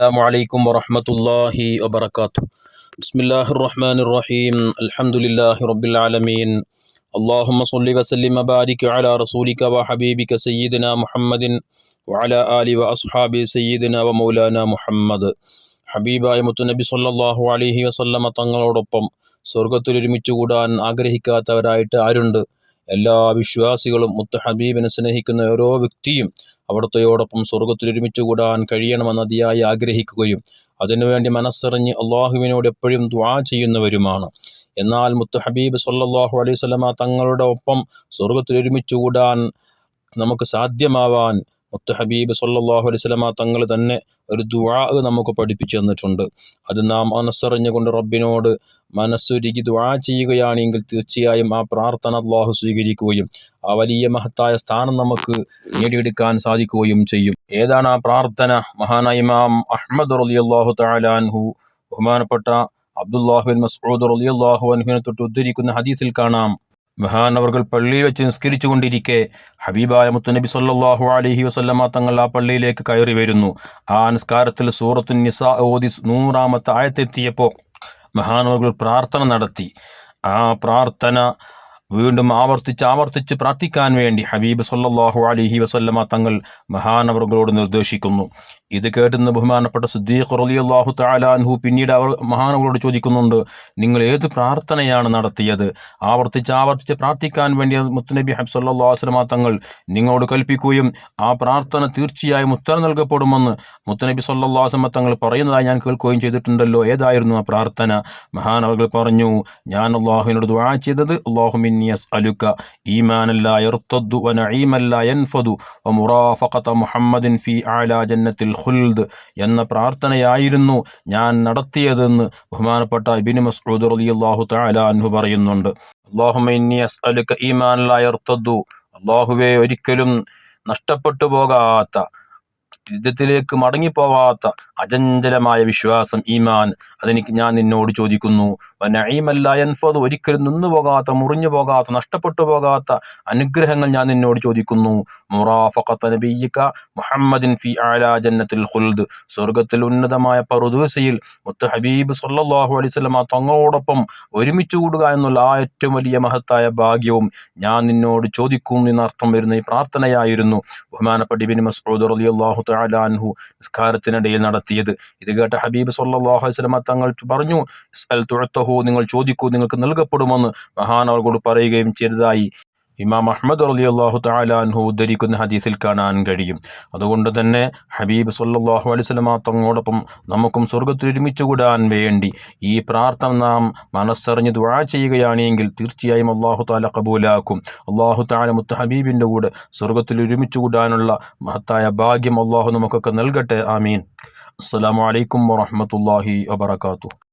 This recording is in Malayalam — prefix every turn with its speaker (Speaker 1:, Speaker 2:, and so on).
Speaker 1: السلام عليكم ورحمة الله وبركاته بسم الله الرحمن الرحيم الحمد لله رب العالمين اللهم صل وسلم وبارك على رسولك وحبيبك سيدنا محمد وعلى آل وأصحاب سيدنا ومولانا محمد ഹബീബായ മുത്തുനബി സല്ലാഹു അലഹി വസല്ലമ തങ്ങളോടൊപ്പം സ്വർഗത്തിൽ ഒരുമിച്ച് കൂടാൻ ആഗ്രഹിക്കാത്തവരായിട്ട് ആരുണ്ട് എല്ലാ വിശ്വാസികളും മുത്ത ഹബീബിനെ സ്നേഹിക്കുന്ന ഓരോ വ്യക്തിയും അവിടുത്തെയോടൊപ്പം സ്വർഗത്തിൽ ഒരുമിച്ച് കൂടാൻ കഴിയണമെന്ന് അതിയായി ആഗ്രഹിക്കുകയും അതിനുവേണ്ടി മനസ്സറിഞ്ഞ് അള്ളാഹുവിനോട് എപ്പോഴും ദ്വാ ചെയ്യുന്നവരുമാണ്. എന്നാൽ മുത്ത ഹബീബ് സല്ലാഹു അലൈഹി സ്വലമ തങ്ങളുടെ ഒപ്പം സ്വർഗത്തിൽ ഒരുമിച്ച് കൂടാൻ നമുക്ക് സാധ്യമാവാൻ മുത്ത് ഹബീബ് സല്ലാഹു അലൈഹി സ്വലമ തങ്ങൾ തന്നെ ഒരു ദുആ നമുക്ക് പഠിപ്പിച്ചു തന്നിട്ടുണ്ട്. അത് നാം മനസ്സറിഞ്ഞുകൊണ്ട് റബ്ബിനോട് മനസ്സുരുകി ദുആ ചെയ്യുകയാണെങ്കിൽ തീർച്ചയായും ആ പ്രാർത്ഥന അള്ളാഹു സ്വീകരിക്കുകയും ആ വലിയ മഹത്തായ സ്ഥാനം നമുക്ക് നേടിയെടുക്കാൻ സാധിക്കുകയും ചെയ്യും. ഏതാണ് ആ പ്രാർത്ഥന? മഹാനായ ഇമാം അഹമ്മദ് റലി അള്ളാഹു താലാൻഹു ബഹുമാനപ്പെട്ട അബ്ദുല്ലാഹുബിൻ മസ്ഊദ് റലി അള്ളാഹു അൻഹുവിനെ തൊട്ട് ഉദ്ധരിക്കുന്ന ഹദീസിൽ കാണാം. മഹാനവർകൾ പള്ളിയിൽ വെച്ച് നിസ്കരിച്ചു കൊണ്ടിരിക്കെ ഹബീബായ മുത്തുനബി സല്ലാഹു അലഹി വസല്ലമ തങ്ങൾ ആ പള്ളിയിലേക്ക് കയറി വരുന്നു. ആ നിസ്കാരത്തിൽ സൂറത്തു നിസ ഓതി നൂറാമത്തെ ആയത്തെത്തിയപ്പോൾ മഹാനവർകൾ പ്രാർത്ഥന നടത്തി. ആ പ്രാർത്ഥന വീണ്ടും ആവർത്തിച്ച് ആവർത്തിച്ച് പ്രാർത്ഥിക്കാൻ വേണ്ടി ഹബീബ് സല്ലാഹു അലിഹി വസല്ലമ തങ്ങൾ മഹാനവറുകളോട് നിർദ്ദേശിക്കുന്നു. ഇത് കേട്ടുന്ന ബഹുമാനപ്പെട്ട സുദ്ദീഖ് റലിയല്ലാഹു താലാൻഹു പിന്നീട് അവർ മഹാനവരോട് ചോദിക്കുന്നുണ്ട് നിങ്ങൾ ഏത് പ്രാർത്ഥനയാണ് നടത്തിയത്? ആവർത്തിച്ച് ആവർത്തിച്ച് പ്രാർത്ഥിക്കാൻ വേണ്ടി മുത്തനബി ഹബ് സല്ലാ വസ്ലമ തങ്ങൾ നിങ്ങളോട് കൽപ്പിക്കുകയും ആ പ്രാർത്ഥന തീർച്ചയായും ഉത്തരം നൽകപ്പെടുമെന്ന് മുത്തനബി സല്ലാ വസ്ലമ തങ്ങൾ പറയുന്നതായി ഞാൻ കേൾക്കുകയും ചെയ്തിട്ടുണ്ടല്ലോ. ഏതായിരുന്നു ആ പ്രാർത്ഥന? മഹാനവകൾ പറഞ്ഞു ഞാൻ അള്ളാഹുവിനോട് ദ്വാ ചെയ്തത് അള്ളാഹുമിൻ യസ് അലുക്ക ഈമാനല്ല വ നഈമല്ല വ മുറാഫഖത മുഹമ്മദിൻ ഫി ജന്നത്തിൽ ഖുൽദ് എന്ന പ്രാർത്ഥനയായിരുന്നു ഞാൻ നടത്തിയതെന്ന് ബഹുമാനപ്പെട്ട ഇബിന് മസ്ഊദ് റളിയല്ലാഹു തആല അൻഹു പറയുന്നുണ്ട്. അല്ലാഹുമ്മ ഇന്നി ഈമാനല്ല അല്ലാഹുവേ ഒരിക്കലും നഷ്ടപ്പെട്ടു പോകാത്ത യുദ്ധത്തിലേക്ക് മടങ്ങിപ്പോവാത്ത അചഞ്ചലമായ വിശ്വാസം ഈമാൻ. അതെനിക്ക് ഞാൻ നിന്നോട് ചോദിക്കുന്നു. നഈമല്ല എൻഫത് ഒരിക്കലും നിന്നു പോകാത്ത മുറിഞ്ഞു പോകാത്ത നഷ്ടപ്പെട്ടു പോകാത്ത അനുഗ്രഹങ്ങൾ ഞാൻ നിന്നോട് ചോദിക്കുന്നു. മുറാഫഖത്ത നബിയിക്ക മുഹമ്മദിൻ ഫി ആലാ ജന്നത്തിൽ ഹുൽദ് സ്വർഗത്തിൽ ഉന്നതമായ പറുദൂസയിൽ മുത്ത് ഹബീബ് സല്ലാഹു അലൈഹി വസല്ലം തങ്ങളോടൊപ്പം ഒരുമിച്ച് കൂടുക എന്നുള്ള ആ ഏറ്റവും വലിയ മഹത്തായ ഭാഗ്യവും ഞാൻ നിന്നോട് ചോദിക്കും എന്നർത്ഥം വരുന്ന ഈ പ്രാർത്ഥനയായിരുന്നു. ബഹുമാനപ്പെട്ട ഇബിൻ മസ്ഊദ് റളിയല്ലാഹു തആല അൻഹു നിസ്കാരത്തിനിടയിൽ നടത്തിയത്. ഇത് കേട്ട ഹബീബ് സല്ലാഹു വസല്ലം തങ്ങൾ പറഞ്ഞു അൽ തുഴത്തഹു നിങ്ങൾ ചോദിക്കൂ നിങ്ങൾക്ക് നൽകപ്പെടുമെന്ന് മഹാനവർകളോട് പറയുകയും ചെയ്തതായി ഇമാം അഹമ്മദ് അലി അള്ളാഹു താലാൻഹു ഉദ്ധരിക്കുന്ന ഹദീസിൽ കാണാൻ കഴിയും. അതുകൊണ്ട് തന്നെ ഹബീബ് സല്ലാഹു അലൈവലമ തങ്ങോടൊപ്പം നമുക്കും സ്വർഗത്തിൽ ഒരുമിച്ച് കൂടാൻ വേണ്ടി ഈ പ്രാർത്ഥന നാം മനസ്സറിഞ്ഞ് ദുഴ ചെയ്യുകയാണെങ്കിൽ തീർച്ചയായും അള്ളാഹു താല കബൂലാക്കും. അള്ളാഹു താല മുത്ത് ഹബീബിന്റെ കൂടെ സ്വർഗത്തിൽ ഒരുമിച്ച് കൂടാനുള്ള മഹത്തായ ഭാഗ്യം അള്ളാഹു നമുക്കൊക്കെ നൽകട്ടെ. ആമീൻ. അസ്സാം വലൈക്കും വാഹമത്തല്ലാഹി വാബർക്കാത്തു